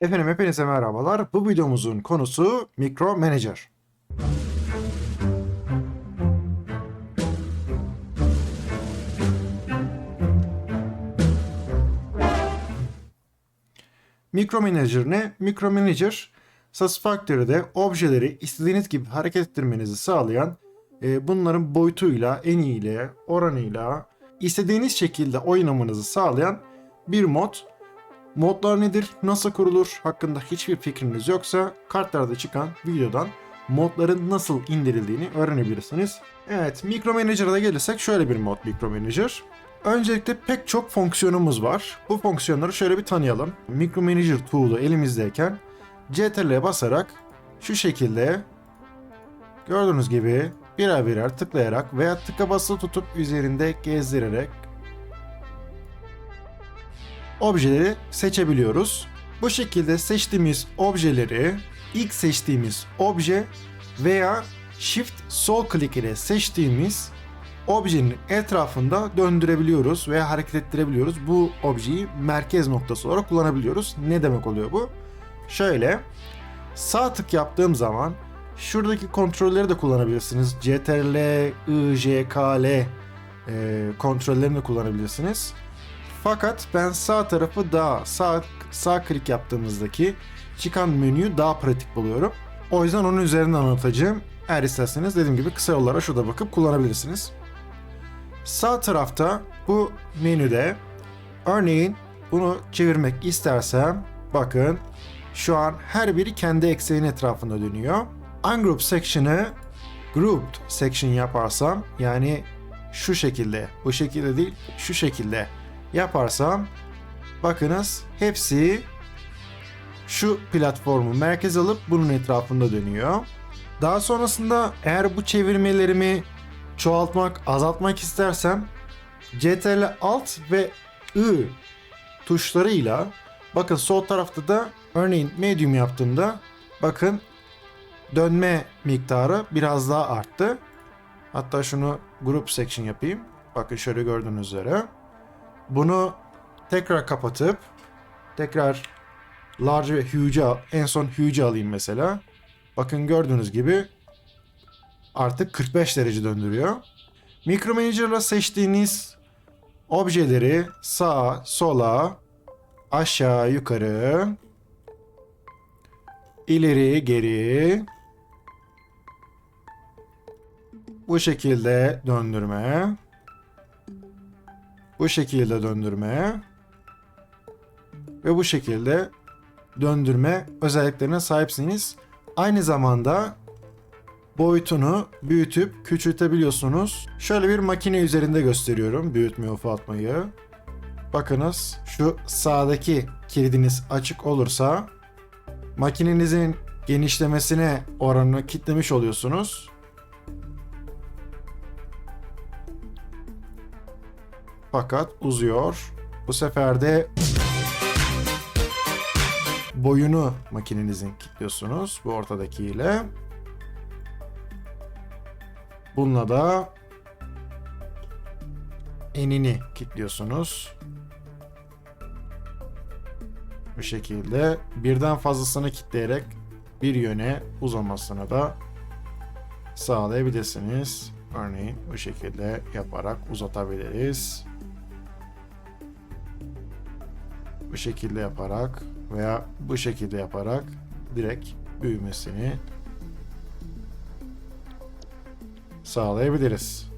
Efendim hepinize merhabalar. Bu videomuzun konusu Micro Manager. Micro Manager ne? Micro Manager Satisfactory'de objeleri istediğiniz gibi hareket ettirmenizi sağlayan e, bunların boyutuyla, eniyle, oranıyla istediğiniz şekilde oynamanızı sağlayan bir mod. Modlar nedir, nasıl kurulur hakkında hiçbir fikriniz yoksa kartlarda çıkan videodan modların nasıl indirildiğini öğrenebilirsiniz. Evet, Micro Manager'a gelirsek şöyle bir mod Micro Manager. Öncelikle pek çok fonksiyonumuz var. Bu fonksiyonları şöyle bir tanıyalım. Micro Manager tool'u elimizdeyken CTRL'e basarak şu şekilde gördüğünüz gibi birer birer tıklayarak veya tıka basılı tutup üzerinde gezdirerek objeleri seçebiliyoruz. Bu şekilde seçtiğimiz objeleri ilk seçtiğimiz obje veya Shift sol klik ile seçtiğimiz objenin etrafında döndürebiliyoruz veya hareket ettirebiliyoruz. Bu objeyi merkez noktası olarak kullanabiliyoruz. Ne demek oluyor bu? Şöyle sağ tık yaptığım zaman şuradaki kontrolleri de kullanabilirsiniz. CTRL, I, J, K, L e, kontrollerini de kullanabilirsiniz. Fakat ben sağ tarafı daha sağ sağ klik yaptığımızdaki çıkan menüyü daha pratik buluyorum. O yüzden onun üzerinden anlatacağım. Eğer isterseniz dediğim gibi kısa yollara şurada bakıp kullanabilirsiniz. Sağ tarafta bu menüde örneğin bunu çevirmek istersem bakın şu an her biri kendi eksenin etrafında dönüyor. Ungroup section'ı grouped section yaparsam yani şu şekilde bu şekilde değil şu şekilde yaparsam bakınız hepsi şu platformu merkez alıp bunun etrafında dönüyor. Daha sonrasında eğer bu çevirmelerimi çoğaltmak, azaltmak istersem CTRL Alt ve I tuşlarıyla bakın sol tarafta da örneğin medium yaptığımda bakın dönme miktarı biraz daha arttı. Hatta şunu group section yapayım. Bakın şöyle gördüğünüz üzere. Bunu tekrar kapatıp tekrar large ve huge'e en son huge'e alayım mesela. Bakın gördüğünüz gibi artık 45 derece döndürüyor. Micro Manager'la seçtiğiniz objeleri sağa, sola, aşağı, yukarı, ileri, geri bu şekilde döndürme bu şekilde döndürme ve bu şekilde döndürme özelliklerine sahipsiniz. Aynı zamanda boyutunu büyütüp küçültebiliyorsunuz. Şöyle bir makine üzerinde gösteriyorum büyütmeyi ufaltmayı. Bakınız şu sağdaki kilidiniz açık olursa makinenizin genişlemesine oranını kitlemiş oluyorsunuz. Fakat uzuyor. Bu sefer de boyunu makinenizin kilitliyorsunuz bu ortadakiyle. Bununla da enini kilitliyorsunuz. Bu şekilde birden fazlasını kilitleyerek bir yöne uzamasını da sağlayabilirsiniz. Örneğin bu şekilde yaparak uzatabiliriz. Bu şekilde yaparak veya bu şekilde yaparak direkt büyümesini sağlayabiliriz.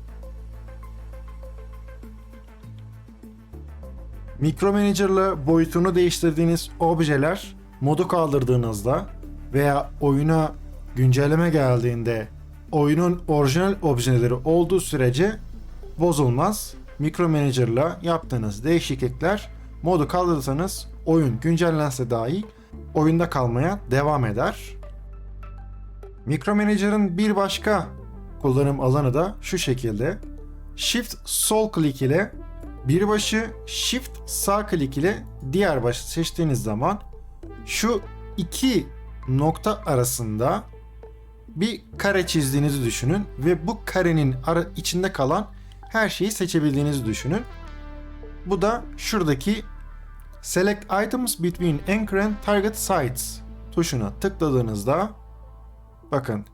Micro Manager'la boyutunu değiştirdiğiniz objeler modu kaldırdığınızda veya oyuna güncelleme geldiğinde oyunun orijinal objeleri olduğu sürece bozulmaz. Micro Manager'la yaptığınız değişiklikler modu kaldırırsanız oyun güncellense dahi oyunda kalmaya devam eder. Micro Manager'ın bir başka kullanım alanı da şu şekilde. Shift sol klik ile bir başı, Shift sağ klik ile diğer başı seçtiğiniz zaman şu iki nokta arasında bir kare çizdiğinizi düşünün ve bu karenin ara içinde kalan her şeyi seçebildiğinizi düşünün. Bu da şuradaki Select items between anchor and target sites tuşuna tıkladığınızda bakın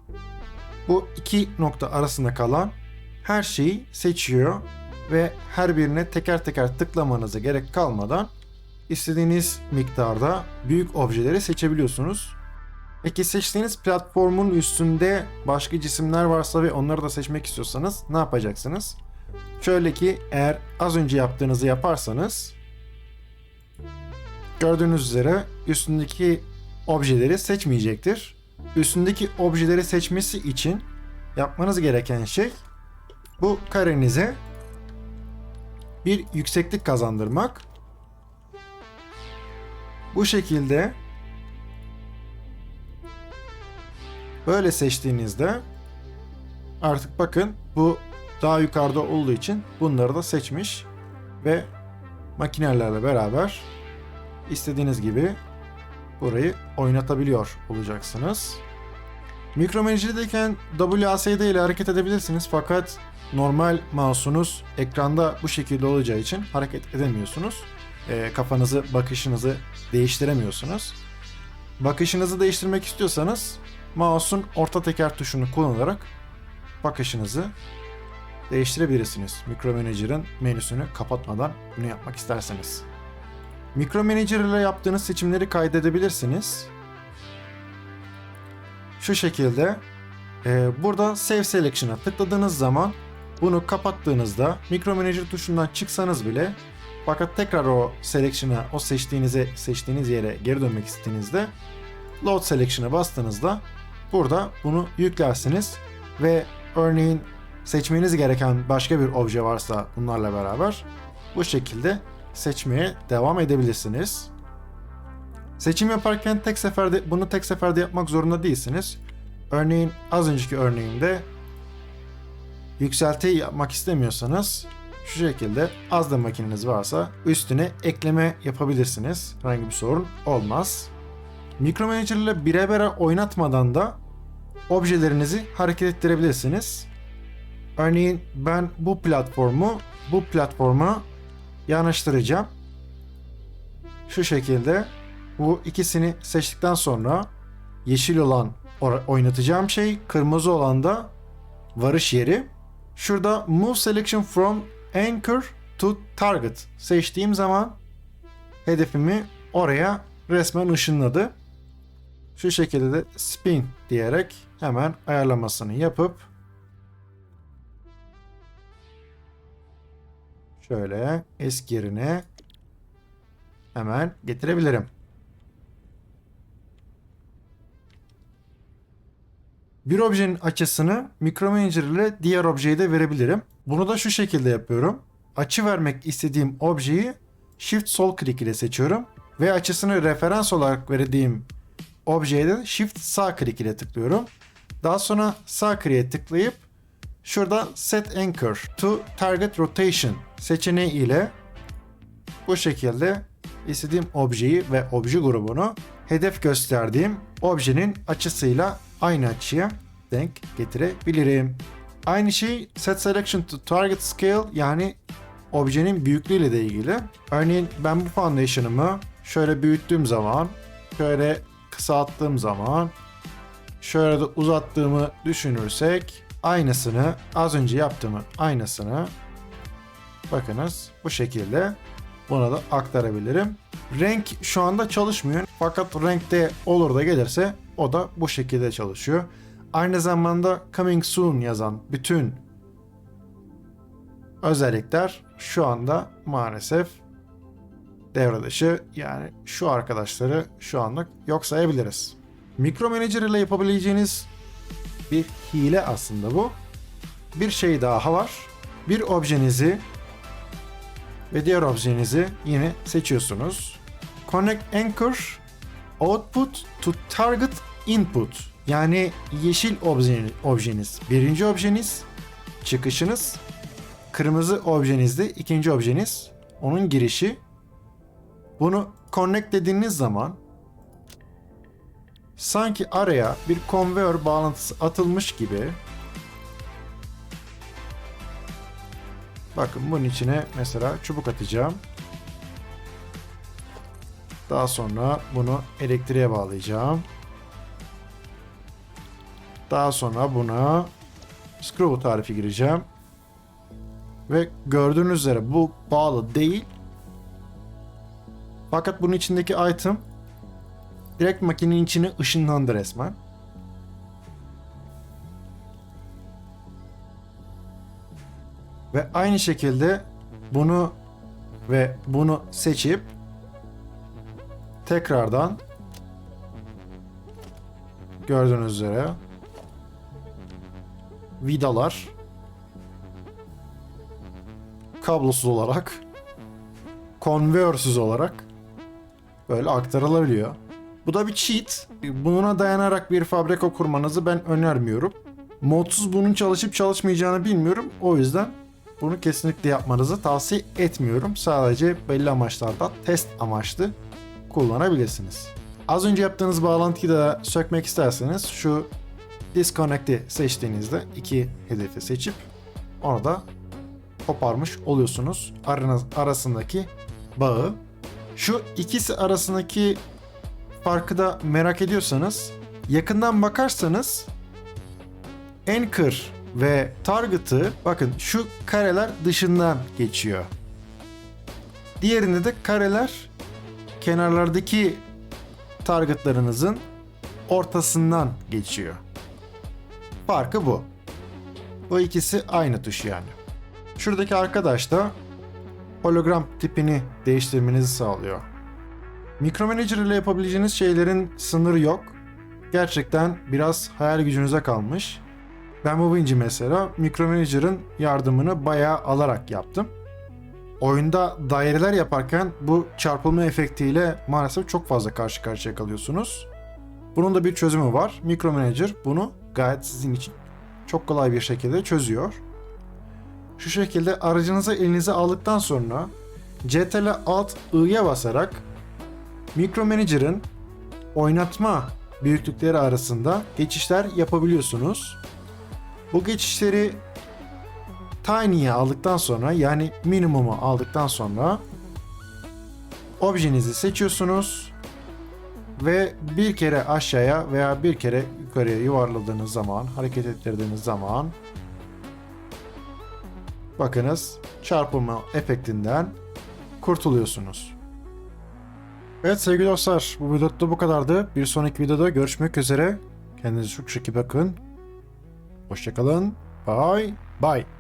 bu iki nokta arasında kalan her şeyi seçiyor ve her birine teker teker tıklamanıza gerek kalmadan istediğiniz miktarda büyük objeleri seçebiliyorsunuz. Peki seçtiğiniz platformun üstünde başka cisimler varsa ve onları da seçmek istiyorsanız ne yapacaksınız? Şöyle ki eğer az önce yaptığınızı yaparsanız gördüğünüz üzere üstündeki objeleri seçmeyecektir. Üstündeki objeleri seçmesi için yapmanız gereken şey bu karenize bir yükseklik kazandırmak. Bu şekilde böyle seçtiğinizde artık bakın bu daha yukarıda olduğu için bunları da seçmiş ve makinelerle beraber istediğiniz gibi burayı oynatabiliyor olacaksınız. Mikromanager'deyken WASD ile hareket edebilirsiniz fakat normal mouse'unuz ekranda bu şekilde olacağı için hareket edemiyorsunuz. E, kafanızı, bakışınızı değiştiremiyorsunuz. Bakışınızı değiştirmek istiyorsanız mouse'un orta teker tuşunu kullanarak bakışınızı değiştirebilirsiniz. Mikromanager'ın menüsünü kapatmadan bunu yapmak isterseniz. Mikromanager ile yaptığınız seçimleri kaydedebilirsiniz. Şu şekilde e, burada Save Selection'a tıkladığınız zaman bunu kapattığınızda Mikromanager tuşundan çıksanız bile fakat tekrar o selection'a, o seçtiğinize, seçtiğiniz yere geri dönmek istediğinizde Load Selection'a bastığınızda burada bunu yüklersiniz ve örneğin seçmeniz gereken başka bir obje varsa bunlarla beraber bu şekilde seçmeye devam edebilirsiniz. Seçim yaparken tek seferde bunu tek seferde yapmak zorunda değilsiniz. Örneğin az önceki örneğimde yükselti yapmak istemiyorsanız şu şekilde az da makineniz varsa üstüne ekleme yapabilirsiniz. Herhangi bir sorun olmaz. Mikromanager ile birebir oynatmadan da objelerinizi hareket ettirebilirsiniz. Örneğin ben bu platformu bu platforma yanaştıracağım. Şu şekilde bu ikisini seçtikten sonra yeşil olan oynatacağım şey, kırmızı olan da varış yeri. Şurada Move Selection from Anchor to Target seçtiğim zaman hedefimi oraya resmen ışınladı. Şu şekilde de spin diyerek hemen ayarlamasını yapıp şöyle eski yerine hemen getirebilirim. Bir objenin açısını Micromanager ile diğer objeye de verebilirim. Bunu da şu şekilde yapıyorum. Açı vermek istediğim objeyi Shift sol klik ile seçiyorum ve açısını referans olarak verdiğim objeye de Shift sağ klik ile tıklıyorum. Daha sonra sağ kliğe tıklayıp şurada Set Anchor to Target Rotation seçeneği ile bu şekilde istediğim objeyi ve obje grubunu hedef gösterdiğim objenin açısıyla aynı açıya denk getirebilirim. Aynı şey Set Selection to Target Scale yani objenin büyüklüğüyle de ilgili. Örneğin ben bu foundation'ımı şöyle büyüttüğüm zaman, şöyle kısalttığım zaman, şöyle de uzattığımı düşünürsek aynısını az önce yaptığımı aynısını bakınız bu şekilde buna da aktarabilirim. Renk şu anda çalışmıyor. Fakat renkte olur da gelirse o da bu şekilde çalışıyor. Aynı zamanda coming soon yazan bütün özellikler şu anda maalesef devre dışı. Yani şu arkadaşları şu anlık yok sayabiliriz. Mikro Manager ile yapabileceğiniz bir hile aslında bu. Bir şey daha var. Bir objenizi ve diğer objenizi yine seçiyorsunuz. Connect Anchor Output to Target Input yani yeşil objeniz, birinci objeniz, çıkışınız, kırmızı objeniz de ikinci objeniz, onun girişi. Bunu connect dediğiniz zaman sanki araya bir conveyor bağlantısı atılmış gibi Bakın bunun içine mesela çubuk atacağım. Daha sonra bunu elektriğe bağlayacağım. Daha sonra buna screw tarifi gireceğim. Ve gördüğünüz üzere bu bağlı değil. Fakat bunun içindeki item direkt makinenin içine ışınlandı resmen. Ve aynı şekilde bunu ve bunu seçip tekrardan gördüğünüz üzere vidalar kablosuz olarak konvörsüz olarak böyle aktarılabiliyor. Bu da bir cheat. Buna dayanarak bir fabrika kurmanızı ben önermiyorum. Modsuz bunun çalışıp çalışmayacağını bilmiyorum. O yüzden bunu kesinlikle yapmanızı tavsiye etmiyorum. Sadece belli amaçlarda test amaçlı kullanabilirsiniz. Az önce yaptığınız bağlantıyı da sökmek isterseniz şu disconnect'i seçtiğinizde iki hedefi seçip onu da koparmış oluyorsunuz. Aranız, arasındaki bağı. Şu ikisi arasındaki farkı da merak ediyorsanız yakından bakarsanız Anchor ve Target'ı bakın şu kareler dışından geçiyor. Diğerinde de kareler kenarlardaki targetlarınızın ortasından geçiyor. Farkı bu. Bu ikisi aynı tuş yani. Şuradaki arkadaş da hologram tipini değiştirmenizi sağlıyor. Micromanager ile yapabileceğiniz şeylerin sınırı yok. Gerçekten biraz hayal gücünüze kalmış. Ben bu vinci mesela Micromanager'ın yardımını bayağı alarak yaptım. Oyunda daireler yaparken bu çarpılma efektiyle maalesef çok fazla karşı karşıya kalıyorsunuz. Bunun da bir çözümü var. Micromanager bunu gayet sizin için çok kolay bir şekilde çözüyor. Şu şekilde aracınızı elinize aldıktan sonra CTRL Alt I'ya basarak Micromanager'ın oynatma büyüklükleri arasında geçişler yapabiliyorsunuz. Bu geçişleri Tiny'ye aldıktan sonra yani minimumu aldıktan sonra objenizi seçiyorsunuz ve bir kere aşağıya veya bir kere yukarıya yuvarladığınız zaman, hareket ettirdiğiniz zaman bakınız çarpılma efektinden kurtuluyorsunuz. Evet sevgili dostlar bu videoda bu kadardı. Bir sonraki videoda görüşmek üzere. Kendinize çok çok iyi bakın. Hoşçakalın. Bye. Bye.